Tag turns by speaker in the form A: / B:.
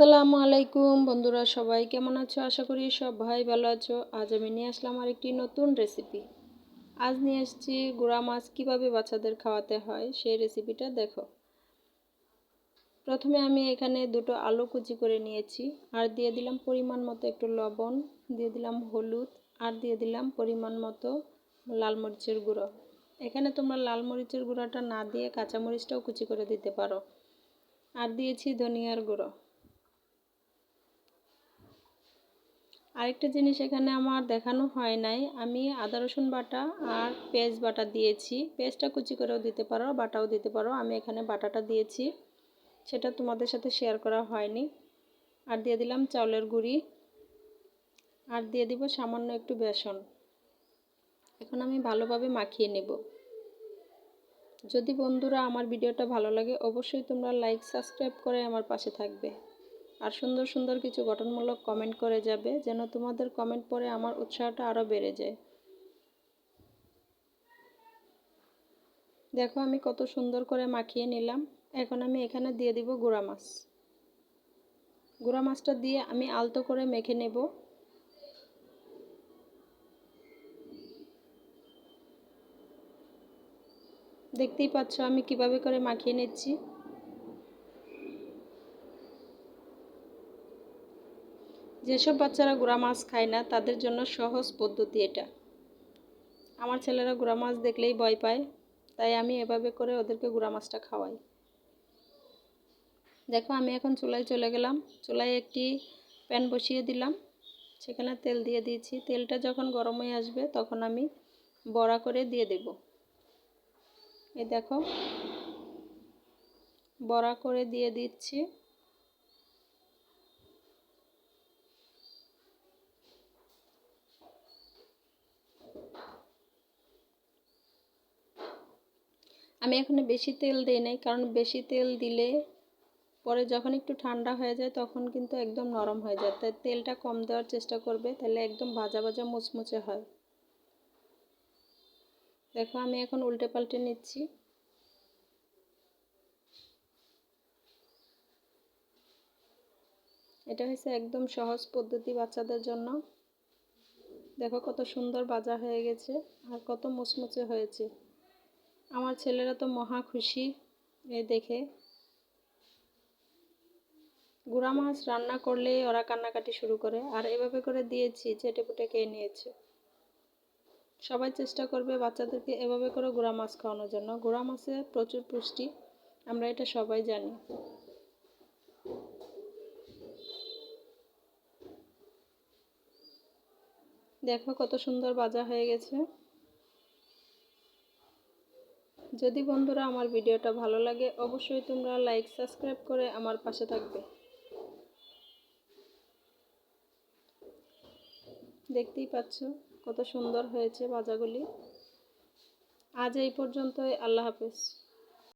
A: আসসালামু আলাইকুম বন্ধুরা, সবাই কেমন আছো? আশা করি সব ভাই ভালো আছো। আজ আমি নিয়ে আসলাম আর একটি নতুন রেসিপি আজ নিয়ে এসেছি গুঁড়া মাছ কীভাবে বাচ্চাদের খাওয়াতে হয় সেই রেসিপিটা দেখো। প্রথমে আমি এখানে দুটো আলু কুচি করে নিয়েছি। আর দিয়ে দিলাম পরিমাণ মতো একটু লবণ, দিয়ে দিলাম হলুদ, আর দিয়ে দিলাম পরিমাণ মতো লাল মরিচের গুঁড়ো। এখানে তোমরা লাল মরিচের গুঁড়োটা না দিয়ে কাঁচামরিচটাও কুচি করে দিতে পারো। আর দিয়েছি ধনিয়ার গুঁড়ো। আরেকটা জিনিস এখানে আমার দেখানো হয় নাই। আমি আদা, রসুন বাটা আর পেঁয়াজ বাটা দিয়েছি। পেঁয়াজটা কুচি করেও দিতে পারো, বাটাও দিতে পারো। আমি এখানে বাটাটা দিয়েছি। সেটা তোমাদের সাথে শেয়ার করা হয়নি। আর দিয়ে দিলাম চাউলের গুঁড়ি। আর দিয়ে দিব সামান্য একটু বেসন। এখন আমি ভালোভাবে মাখিয়ে নেব। যদি বন্ধুরা আমার ভিডিওটা ভালো লাগে, অবশ্যই তোমরা লাইক সাবস্ক্রাইব করে আমার পাশে থাকবে। আর সুন্দর সুন্দর কিছু গঠনমূলক কমেন্ট করে যাবে, যেন তোমাদের কমেন্ট পরে আমার উৎসাহটা আরও বেড়ে যায়। দেখো আমি কত সুন্দর করে মাখিয়ে নিলাম। এখন আমি এখানে দিয়ে দিব গুঁড়া মাছ। গুঁড়া মাছটা দিয়ে আমি আলতো করে মেখে নেব। দেখতেই পাচ্ছ আমি কীভাবে করে মাখিয়ে নিচ্ছি। যেসব বাচ্চারা গুঁড়া মাছ খায় না, তাদের জন্য সহজ পদ্ধতি এটা। আমার ছেলেরা গুঁড়া মাছ দেখলেই ভয় পায়, তাই আমি এভাবে করে ওদেরকে গুঁড়া মাছটা খাওয়াই। দেখো, আমি এখন চুলায় চলে গেলাম। চুলায় একটি প্যান বসিয়ে দিলাম। সেখানে তেল দিয়ে দিয়েছি। তেলটা যখন গরম হয়ে আসবে, তখন আমি বড়া করে দিয়ে দেব। এই দেখো, বড়া করে দিয়ে দিচ্ছি। আমি এখানে বেশি তেল দিই নাই, কারণ বেশি তেল দিলে পরে যখন একটু ঠান্ডা হয়ে যায় তখন কিন্তু একদম নরম হয়ে যায়। তাই তেলটা কম দেওয়ার চেষ্টা করবে, তাহলে একদম ভাজা ভাজা মুচমুচে হয়। দেখো আমি এখন উল্টে পাল্টে নিচ্ছি। এটা হচ্ছে একদম সহজ পদ্ধতি বাচ্চাদের জন্য। দেখো কত সুন্দর ভাজা হয়ে গেছে আর কত মুচমুচে হয়েছে। আমার ছেলেরা তো মহা খুশি এ দেখে। গুঁড়া মাছ রান্না করলে ওরা কান্নাকাটি শুরু করে, আর এভাবে করে দিয়েছি চেটে পুটে খেয়ে নিয়েছে। সবাই চেষ্টা করবে বাচ্চাদেরকে এভাবে করে গুঁড়া মাছ খাওয়ানোর জন্য। গুঁড়া মাছে প্রচুর পুষ্টি, আমরা এটা সবাই জানি। দেখো কত সুন্দর বাজা হয়ে গেছে। যদি বন্ধুরা আমার ভিডিওটা ভালো লাগে, অবশ্যই তোমরা লাইক সাবস্ক্রাইব করে আমার পাশে থাকবে। দেখতেই পাচ্ছ কত সুন্দর হয়েছে বাজাগুলি আজ এই পর্যন্তই, আল্লাহ হাফেজ।